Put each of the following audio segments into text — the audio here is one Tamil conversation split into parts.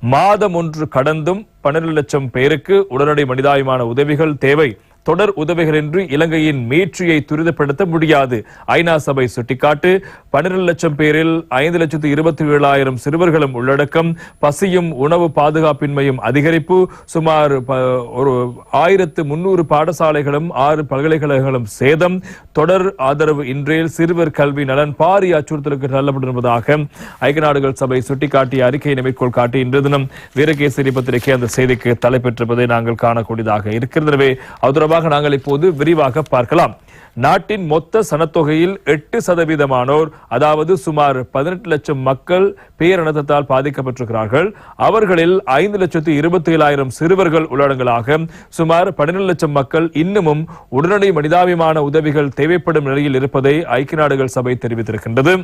மாதம் ஒன்று கடந்தும் பன்னிரண்டு லட்சம் பேருக்கு உடனடி மனிதாயமான உதவிகள் தேவை. தொடர் உதவிகளின்றி இலங்கையின் மீட்சியை துரிதப்படுத்த முடியாது. ஐநா சபை சுட்டிக்காட்டு பன்னிரண்டு லட்சம் பேரில் ஐந்து லட்சத்து இருபத்தி ஏழாயிரம் சிறுவர்களும் உள்ளடக்கம் பசியும் உணவு பாதுகாப்பின்மையும் அதிகரிப்பு சுமார் ஒரு ஆயிரத்து முன்னூறு பாடசாலைகளும் ஆறு பல்கலைக்கழகங்களும் சேதம் தொடர் ஆதரவு இன்றையில் சிறுவர் கல்வி நலன் பாரிய அச்சுறுத்தலுக்கு தள்ளப்பட்டிருப்பதாக ஐக்கிய நாடுகள் சபை சுட்டிக்காட்டிய அறிக்கையை மேற்கோள் காட்டி இன்று தினம் வீரகேசரி பத்திரிகை அந்த செய்திக்கு தலைப்பெற்றிருப்பதை நாங்கள் காணக்கூடியதாக இருக்கிறது. எனவே தொடர்பாக நாங்கள் இப்போது விரிவாக பார்க்கலாம். நாட்டின் மொத்த சனத்தொகையில் எட்டு சதவீதமானோர் அதாவது சுமார் பதினெட்டு லட்சம் மக்கள் பேரினத்தால் பாதிக்கப்பட்டிருக்கிறார்கள். அவர்களில் ஐந்து லட்சத்து இருபத்தி ஏழாயிரம் சிறுவர்கள் உள்ளடங்கலாக சுமார் பன்னிரண்டு லட்சம் மக்கள் இன்னமும் உடனடி மனிதாபிமான உதவிகள் தேவைப்படும் நிலையில் இருப்பதை ஐக்கிய நாடுகள் சபை தெரிவித்திருக்கின்றது.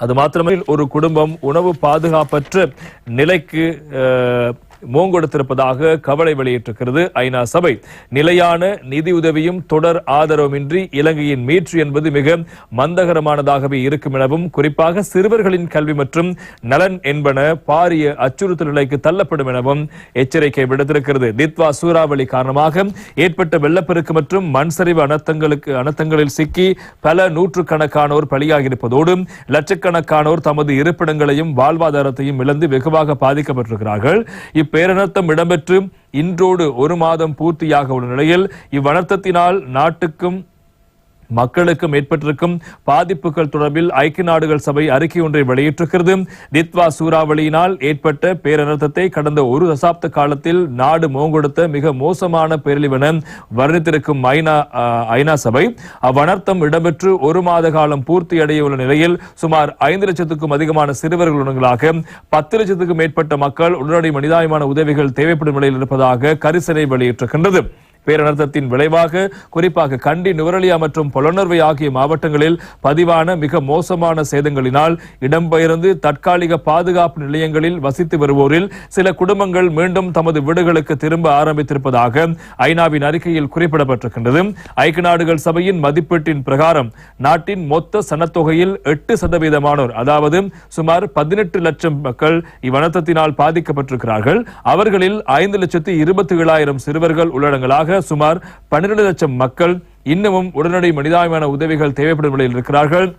அது மாத்திரமே ஒரு குடும்பம் உணவு பாதுகாப்பற்ற நிலைக்கு மூங்கொடுத்திருப்பதாக கவலை வெளியிட்டிருக்கிறது ஐநா சபை. நிலையான நிதியுதவியும் தொடர் ஆதரவுமின்றி இலங்கையின் மீட்சி என்பது மிக மந்தகரமானதாகவே இருக்கும் எனவும் குறிப்பாக சிறுவர்களின் கல்வி மற்றும் நலன் என்பன பாரிய அச்சுறுத்தல் நிலைக்கு தள்ளப்படும் எனவும் எச்சரிக்கை விடுத்திருக்கிறது. தித்வா சூறாவளி காரணமாக ஏற்பட்ட வெள்ளப்பெருக்கு மற்றும் மண் சரிவு அனர்த்தங்களுக்கு அனர்த்தங்களில் சிக்கி பல நூற்றுக்கணக்கானோர் பலியாகியிருப்பதோடு லட்சக்கணக்கானோர் தமது இருப்பிடங்களையும் வாழ்வாதாரத்தையும் இழந்து வெகுவாக பாதிக்கப்பட்டிருக்கிறார்கள். இப்பேரணத்தம் இடம்பெற்று இன்றோடு ஒரு மாதம் பூர்த்தியாக உள்ள நிலையில் இவ்வனர்த்தத்தினால் நாட்டுக்கும் மக்களுக்கும் ஏற்பட்டிருக்கும் பாதிப்புகள் தொடர்பில் ஐக்கிய நாடுகள் சபை அறிக்கை ஒன்றை வெளியிட்டிருக்கிறது. நித்வா சூறாவளியினால் ஏற்பட்ட பேரனர்த்தத்தை கடந்த ஒரு தசாப்த காலத்தில் நாடு மோங்கொடுத்த மிக மோசமான பேரழிவென வர்ணித்திருக்கும் ஐநா அஹ், ஐநா சபை. அவ்வனர்த்தம் இடம்பெற்று ஒரு மாத காலம் பூர்த்தி அடைய உள்ள நிலையில் சுமார் ஐந்து லட்சத்துக்கும் அதிகமான சிறுவர்களுடனங்களாக பத்து லட்சத்துக்கும் மேற்பட்ட மக்கள் உடனடி மனிதாயமான உதவிகள் தேவைப்படும் நிலையில் இருப்பதாக கரிசனை வெளியிட்டிருக்கின்றது. பேரனர்த்தத்தின் விளைவாக குறிப்பாக கண்டி நுவரலியா மற்றும் புலனர்வை ஆகிய மாவட்டங்களில் பதிவான மிக மோசமான சேதங்களினால் இடம்பெயர்ந்து தற்காலிக பாதுகாப்பு நிலையங்களில் வசித்து வருவோரில் சில குடும்பங்கள் மீண்டும் தமது வீடுகளுக்கு திரும்ப ஆரம்பித்திருப்பதாக ஐநாவின் அறிக்கையில் குறிப்பிடப்பட்டிருக்கின்றது. ஐக்கிய நாடுகள் சபையின் மதிப்பீட்டின் பிரகாரம் நாட்டின் மொத்த சனத்தொகையில் எட்டு சதவீதமானோர் அதாவது சுமார் பதினெட்டு லட்சம் மக்கள் இவ்வனத்தினால் பாதிக்கப்பட்டிருக்கிறார்கள். அவர்களில் ஐந்து லட்சத்து இருபத்தி ஏழாயிரம் சிறுவர்கள் உள்ளடங்களாக சுமார் பன்னிரண்டு லட்சம் மக்கள் இன்னமும் உடனடி மனிதாபிமான உதவிகள் தேவைப்படும் நிலையில் இருக்கிறார்கள்.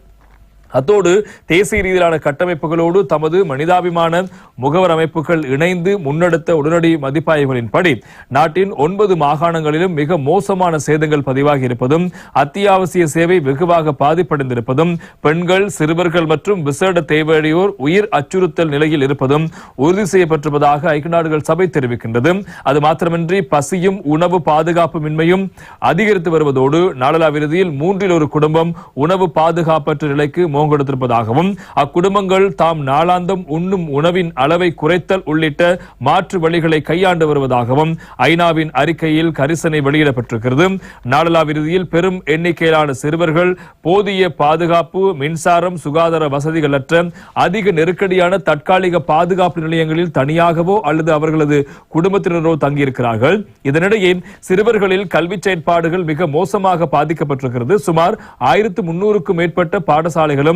அத்தோடு தேசிய ரீதியிலான கட்டமைப்புகளோடு தமது மனிதாபிமான முகவர் அமைப்புகள் இணைந்து முன்னெடுத்த உடனடி மதிப்பாய்வுகளின்படி நாட்டின் ஒன்பது மாகாணங்களிலும் மிக மோசமான சேதங்கள் பதிவாகி இருப்பதும் அத்தியாவசிய சேவை வெகுவாக பாதிப்படைந்திருப்பதும் பெண்கள் சிறுவர்கள் மற்றும் விசேட தேவையோர் உயிர் அச்சுறுத்தல் நிலையில் இருப்பதும் உறுதி செய்யப்பட்டிருப்பதாக ஐக்கிய நாடுகள் சபை தெரிவிக்கின்றது. அது மாத்திரமின்றி பசியும் உணவு பாதுகாப்புமின்மையும் அதிகரித்து வருவதோடு நாளலாவிறுதியில் மூன்றில் ஒரு குடும்பம் உணவு பாதுகாப்பற்ற நிலைக்கு மோங்கொடுத்திருப்பதாகவும் அக்குடும்பங்கள் தாம் நாளாந்தம் உண்ணும் உணவின் அளவை குறைத்தல் உள்ளிட்ட மாற்று வழிகளை கையாண்டு வருவதாகவும் ஐநாவின் அறிக்கையில் கரிசனை வெளியிடப்பட்டிருக்கிறது. நாளலாவிறுதியில் பெரும் எண்ணிக்கையிலான சிறுவர்கள் போதிய பாதுகாப்பு மின்சாரம் சுகாதார வசதிகளற்ற அதிக நெருக்கடியான தற்காலிக பாதுகாப்பு நிலையங்களில் தனியாகவோ அல்லது அவர்களது குடும்பத்தினரோ தங்கியிருக்கிறார்கள். இதனிடையே சிறுவர்களில் கல்வி செயற்பாடுகள் மிக மோசமாக பாதிக்கப்பட்டிருக்கிறது. சுமார் ஆயிரத்து முன்னூறுக்கும் மேற்பட்ட பாடசாலைகளும்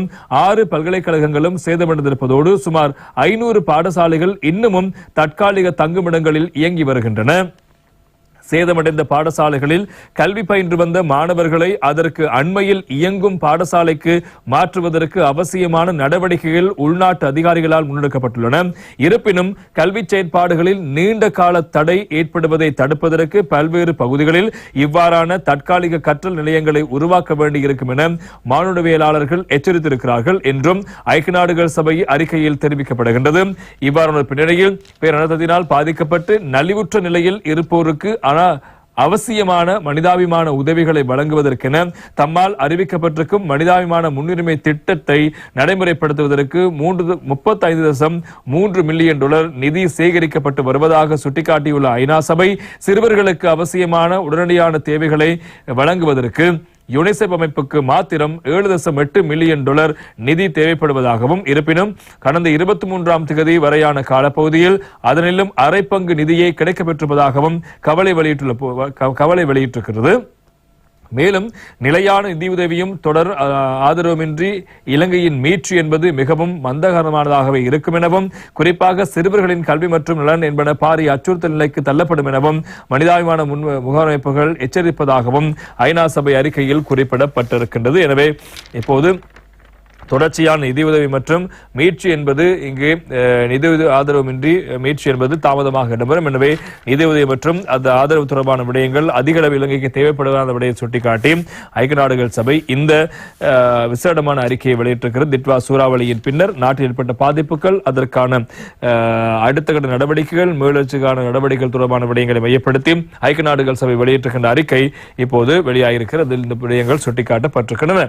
ஆறு பல்கலைக்கழகங்களும் சேதமடைந்திருப்பதோடு சுமார் ஐநூறு பாடசாலைகள் இன்னமும் தற்காலிக தங்குமிடங்களில் இயங்கி வருகின்றன. சேதமடைந்த பாடசாலைகளில் கல்வி பயின்று வந்த மாணவர்களை அதற்கு அண்மையில் இயங்கும் பாடசாலைக்கு மாற்றுவதற்கு அவசியமான நடவடிக்கைகள் உள்நாட்டு அதிகாரிகளால் முன்னெடுக்கப்பட்டுள்ளன. இருப்பினும் கல்வி செயற்பாடுகளில் நீண்ட கால தடை ஏற்படுவதை தடுப்பதற்கு பல்வேறு பகுதிகளில் இவ்வாறான தற்காலிக கற்றல் நிலையங்களை உருவாக்க வேண்டியிருக்கும் என மானுடவியலாளர்கள் எச்சரித்திருக்கிறார்கள் என்றும் ஐக்கிய நாடுகள் சபை அறிக்கையில் தெரிவிக்கப்படுகின்றது. இவ்வாறான பின்னணியில் பேரனர்த்தத்தினால் பாதிக்கப்பட்டு நலிவுற்ற நிலையில் இருப்போருக்கு ஆனால் அவசியமான மனிதாபிமான உதவிகளை வழங்குவதற்கென தம்மால் அறிவிக்கப்பட்டிருக்கும் மனிதாபிமான முன்னுரிமை திட்டத்தை நடைமுறைப்படுத்துவதற்கு மூன்று முப்பத்தைந்து தசம் மூன்று மில்லியன் டாலர் நிதி சேகரிக்கப்பட்டு வருவதாக சுட்டிக்காட்டியுள்ள ஐநா சபை சிறுவர்களுக்கு அவசியமான உடனடியான தேவைகளை வழங்குவதற்கு யுனிசெப் அமைப்புக்கு மாத்திரம் ஏழு தசம் எட்டு மில்லியன் டாலர் நிதி தேவைப்படுவதாகவும் இருப்பினும் கடந்த இருபத்தி மூன்றாம் திகதி வரையான காலப்பகுதியில் அதனிலும் அரை பங்கு நிதியை கிடைக்கப்பெற்றிருப்பதாகவும் கவலை வெளியிட்டுள்ள கவலை வெளியிட்டிருக்கிறது. மேலும் நிலையான நிதியுதவியும் தொடர் ஆதரவுமின்றி இலங்கையின் மீட்சி என்பது மிகவும் மந்தகரமானதாகவே இருக்கும் எனவும் குறிப்பாக சிறுவர்களின் கல்வி மற்றும் நலன் என்பன பாரிய அச்சுறுத்தல் நிலைக்கு தள்ளப்படும் எனவும் மனிதாபிமான முன் முகமைப்புகள் எச்சரிப்பதாகவும் ஐநா சபை அறிக்கையில் குறிப்பிடப்பட்டிருக்கின்றது. எனவே இப்போது தொடர்ச்சியான நிதியுதவி மற்றும் மீட்சி என்பது இங்கு நிதியுதவி ஆதரவுமின்றி மீட்சி என்பது தாமதமாக இடம்பெறும். எனவே நிதியுதவி மற்றும் அந்த ஆதரவு தொடர்பான விடயங்கள் அதிக அளவு இலங்கைக்கு தேவைப்படுவதான விடயத்தை சுட்டிக்காட்டி ஐக்கிய நாடுகள் சபை இந்த விசேடமான அறிக்கையை வெளியிட்டிருக்கிறது. திட்வா சூறாவளியின் பின்னர் நாட்டில் ஏற்பட்ட பாதிப்புகள் அதற்கான அடுத்த கட்ட நடவடிக்கைகள் மீளர்ச்சிக்கான நடவடிக்கைகள் தொடர்பான விடயங்களை மையப்படுத்தி ஐக்கிய நாடுகள் சபை வெளியிட்டிருக்கின்ற அறிக்கை இப்போது வெளியாகியிருக்கிறது. அதில் இந்த விடயங்கள் சுட்டிக்காட்டப்பட்டிருக்கின்றன.